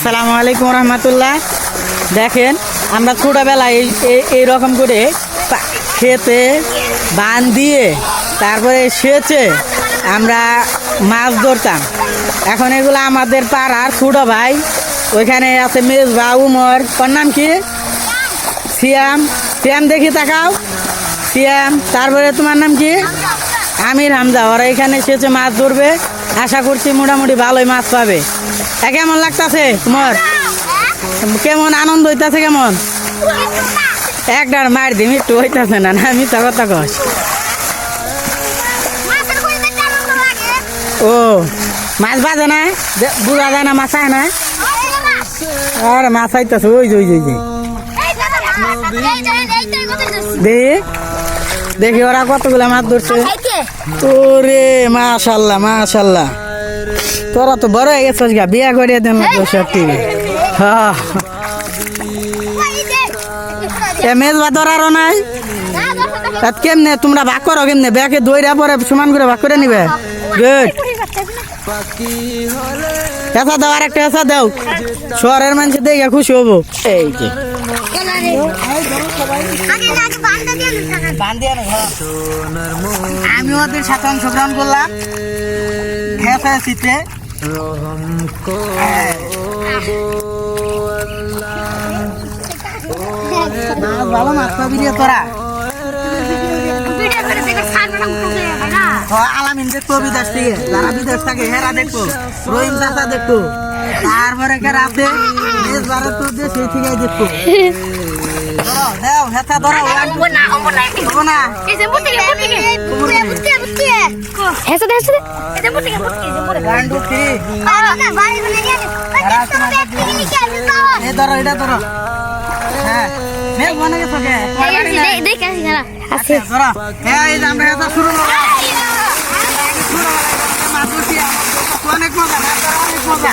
আসসালামু আলাইকুম রহমতুল্লাহ। দেখেন, আমরা ছোটোবেলায় এই এইরকম করে খেতে বান দিয়ে তারপরে সেচে আমরা মাছ ধরতাম। এখন এগুলো আমাদের পাড়ার ছোটো ভাই, ওইখানে আছে মেজ মেজবা উমর। ওর নাম কি? সিয়াম। সিয়াম দেখি তাকাও। সিয়াম, তারপরে তোমার নাম কি? আমির হামজা ওরা এখানে এসেছে মাছ ধরবে। আশা করছি মোটামুটি ভালোই মাছ পাবে। তা কেমন লাগতাছে তোমার? কেমন আনন্দ হইতাছে কেমন? একবার মার দিম একটু হইতাছে না না আমি কথা কস। ও মাছ বাজে না? দে- বুঝা যায় না মাছ আয় না? আর মাছ আইতাছে ওই যে ওই যে, দেখি দেখি ওরা কতগুলা মাছ ধরছে। ওরে মাশাল্লাহ মাশাল্লাহ। তোরা তো বড় হয়ে গেছিস গা, বিয়া করিয়ে দেন সত্যি। হ্যাঁ। এ মেজবা ধরারও নাই? তাত কেমনে, তোমরা ভাগ করো কেমনে? ব্যাকে দইরা পরে সমান করে ভাগ করে নিবে। গুড এসা দাও আর একটা এসা দাও। শহরের মানুষ দেখে খুশি হব। এই যে। আমি ওদের সাথে অংশগ্রহণ করলাম। হ্যাঁ। শীতে ভালো মাছ পাবি রে তোরা। আলামিন দেখব বিদেশ থেকে যারা বিদেশ থাকে হেরা দেখব। রহিম চাচা দেখব। তারপরে কে রাতে? বেশ ভারত তো দেশে থেকে দেখব ধরো, দেও হেতা ধরো এটা ধরো। হ্যাঁ গাড়ি নাই? আচ্ছা, ধরো। হ্যাঁ এই আমরা শুরু করব। অনেক মজা অনেক মজা।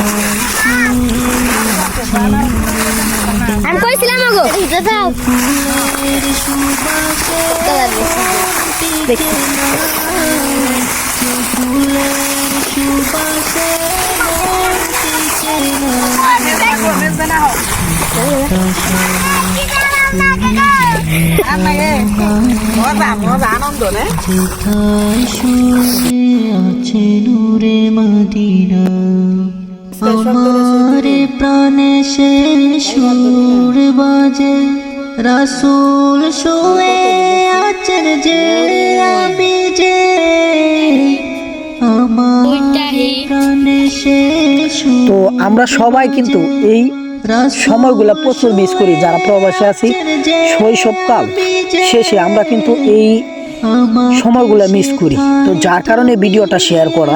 আমি কইছিলাম আগো। এটা দাও? আছে নূরে মদিনা আমার প্রাণে সে সুর বাজে রাসূল শুয়ে আছেন যে আমি যে তো আমরা সবাই কিন্তু এই সময়গুলো প্রচুর মিস করি যারা প্রবাসে আছি শৈশবকাল শেষে আমরা কিন্তু এই সময়গুলো মিস করি। তো যার কারণে ভিডিওটা শেয়ার করা।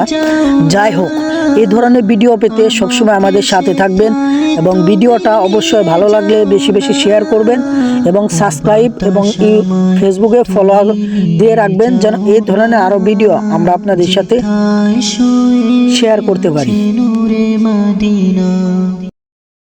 যাই হোক এই ধরনের ভিডিও পেতে সবসময় আমাদের সাথে থাকবেন এবং ভিডিওটা অবশ্যই ভালো লাগলে বেশি বেশি শেয়ার করবেন এবং সাবস্ক্রাইব এবং ফেসবুকে ফলো দিয়ে রাখবেন যেন এই ধরনের আরও ভিডিও আমরা আপনাদের সাথে শেয়ার করতে পারি।